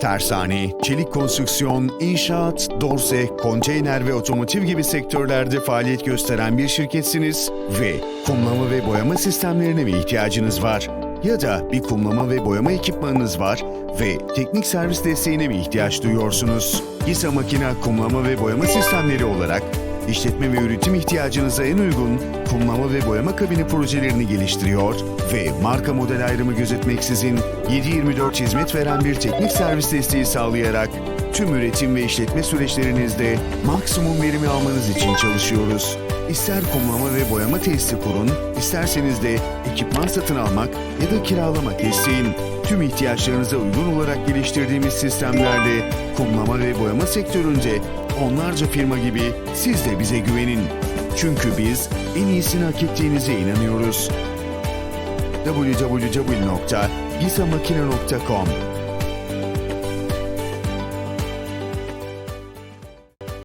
Tersane, çelik konstrüksiyon, inşaat, dorse, konteyner ve otomotiv gibi sektörlerde faaliyet gösteren bir şirketsiniz ve kumlama ve boyama sistemlerine mi ihtiyacınız var? Ya da bir kumlama ve boyama ekipmanınız var ve teknik servis desteğine mi ihtiyaç duyuyorsunuz? GİSA Makina Kumlama ve Boyama Sistemleri olarak işletme ve üretim ihtiyacınıza en uygun kumlama ve boyama kabini projelerini geliştiriyor ve marka model ayrımı gözetmeksizin 7-24 hizmet veren bir teknik servis desteği sağlayarak tüm üretim ve işletme süreçlerinizde maksimum verimi almanız için çalışıyoruz. İster kumlama ve boyama tesisi kurun, isterseniz de ekipman satın almak ya da kiralamak isteyin. Tüm ihtiyaçlarınıza uygun olarak geliştirdiğimiz sistemlerle kumlama ve boyama sektöründe onlarca firma gibi siz de bize güvenin. Çünkü biz en iyisini hak ettiğinize inanıyoruz. www.gisamakine.com